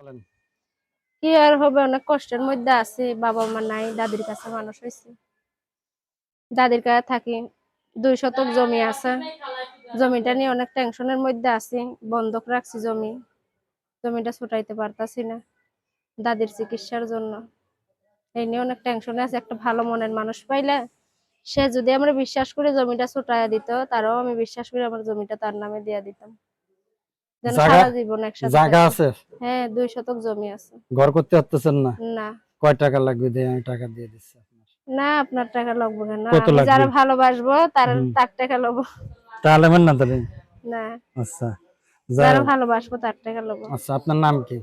বলেন। কি আর হবে? অনেক কষ্টের মধ্যে আছে, বাবা মা নাই, দাদির কাছে মানুষ হয়েছে। দাদির কাছে থাকি, দুই শতক জমি আছে। জমিটা নিয়ে অনেক টেনশনের মধ্যে আছি, বন্ধক রাখছি জমি। জমিটা ছুটাইতে পারতাছি না, দাদির চিকিৎসার জন্য। এই নিয়ে অনেক টেনশনে আছে। একটা ভালো মনের মানুষ পাইলে সে যদি আমরা বিশ্বাস করে জমিটা ছুটাইয়া দিত, তারাও আমি বিশ্বাস করে আমার জমিটা তার নামে দিয়ে দিতাম। জায়গা- সারা জীবন একসাথে জায়গা থাকি। আছে? হ্যাঁ দুই শতক জমি আছে। ঘর করতে পারতেছেন না? না। কয় টাকা লাগবে? দিয়ে আমি টাকা দিয়ে দিচ্ছি না আপনার টাকা লাগবে কেন আমি যারা ভালোবাসবো তার তার টাকা লবো। তাহলে আমার না তাহলে? না। আচ্ছা। যারা ভালোবাসবো তার টাকা লবো। আচ্ছা আপনার নাম কি?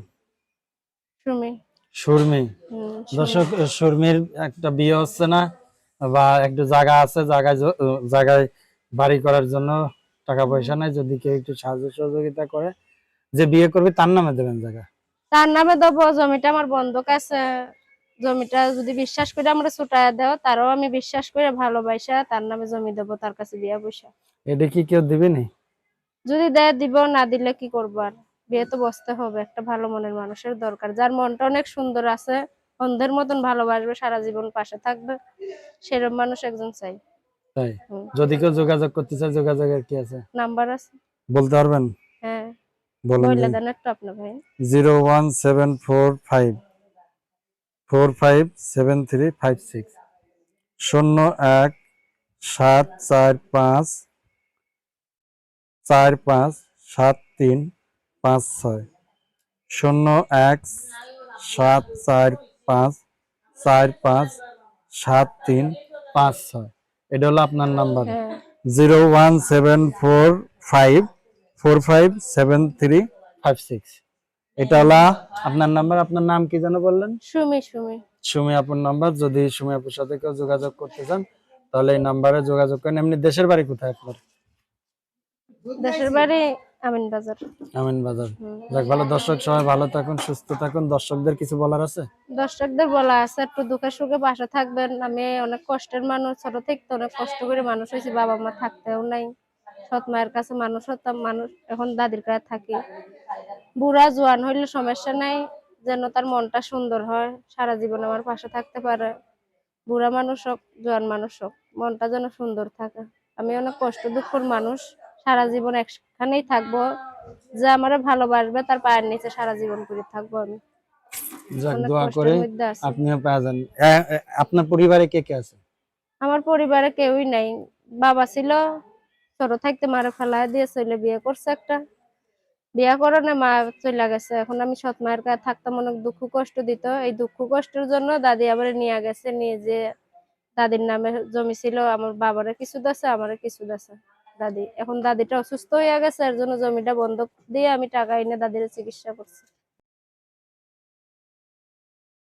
সুমি। সুরমি। দর্শক সুরমির একটা বিয়ে হচ্ছে না বা একটু জায়গা আছে জায়গায় জায়গায় বাড়ি করার জন্য টাকা পয়সা নাই যদি কেউ একটু সাহায্য সহযোগিতা করে যে বিয়ে করবে তার নামে দেবেন জায়গা। তার নামে দেবো জমিটা আমার বন্ধক আছে। জমিটা যদি বিশ্বাস করে আমরা ছুটাইয়া দেও তারও আমি বিশ্বাস করে ভালোবাসা তার নামে জমি দেবো তার কাছে বিয়া পয়সা। এটা কি কেউ দিবে নি? যদি দেয় দিব না দিলে কি করব আর? বিয়ে তো বসতে হবে একটা ভালো মনের মানুষের দরকার। যার মনটা অনেক সুন্দর আছে অন্ধের মতন ভালোবাসবে সারা জীবন পাশে থাকবে সেরকম মানুষ একজন চাই। তাই? যদি আচ্ছা। কেউ যোগাযোগ করতে চায় যোগাযোগের কি আছে? নাম্বার আছে? বলতে পারবেন? হ্যাঁ। বলুন বলে দেন একটু আপনি ভাই? 01745 শূন্য এক সাত চার পাঁচ চার পাঁচ সাত তিন পাঁচ ছয়। এটা হলো আপনার number zero one seven four five four five seven three five six এটা হলো আপনার নাম্বার আপনার নাম কি যেন বললেন? সুমি সুমি। সুমি আপুর নাম্বার যদি সুমি আপুর সাথে কেউ যোগাযোগ করতে চান তাহলে এই নাম্বারে যোগাযোগ করেন। এমনি দেশের বাড়ি কোথায় আপনার? দেশের বাড়ি আমিন বাজার। আমিন বাজার। যাক ভালো। দর্শক সবাই ভালো থাকুন সুস্থ থাকুন। দর্শকদের কিছু বলার আছে? দর্শকদের বলা আছে একটু দুঃখে সুখে পাশে থাকবেন। আমি অনেক কষ্টের মানুষ ছোট থেকে অনেক কষ্ট করে মানুষ হয়েছি বাবা মা থাকতেও নাই। সৎ মায়ের কাছে মানুষ হতাম মানুষ এখন দাদির কাছে থাকি। বুড়া জোয়ান হইলে সমস্যা নাই যেন তার মনটা সুন্দর হয় সারা জীবন আমার পাশে থাকতে পারে। বুড়া মানুষ হোক জোয়ান মানুষ হোক মনটা যেন সুন্দর থাকে। আমি অনেক কষ্ট দুঃখর মানুষ। সারা জীবন একখানেই থাকব। যে আমার ভালোবাসবে তার পায়ের নিচে সারা জীবন করে থাকব আমি। যাক দোয়া করে আপনিও পেয়ে যান। এ- এ- আপনার পরিবারে কে কে আছে? আমার পরিবারে কেউই নাই। বাবা ছিল ছোট থাকতে মারে দিয়ে চলে বিয়ে করছে একটা। বিয়ে করানো মা চলে গেছে। এখন আমি সৎ মায়ের কাছে থাকতাম অনেক দুঃখ কষ্ট দিত। এই দুঃখ কষ্টের জন্য দাদি আবার নিয়ে গেছে নিয়ে যে দাদির নামে জমি ছিল। আমার বাবারে কিছু দিছে আমারে কিছু দিছে। দাদি। এখন দাদিটা অসুস্থ হয়ে গেছে, এর জন্য জমিটা বন্ধক দিয়ে আমি টাকা এনে দাদির চিকিৎসা করছি।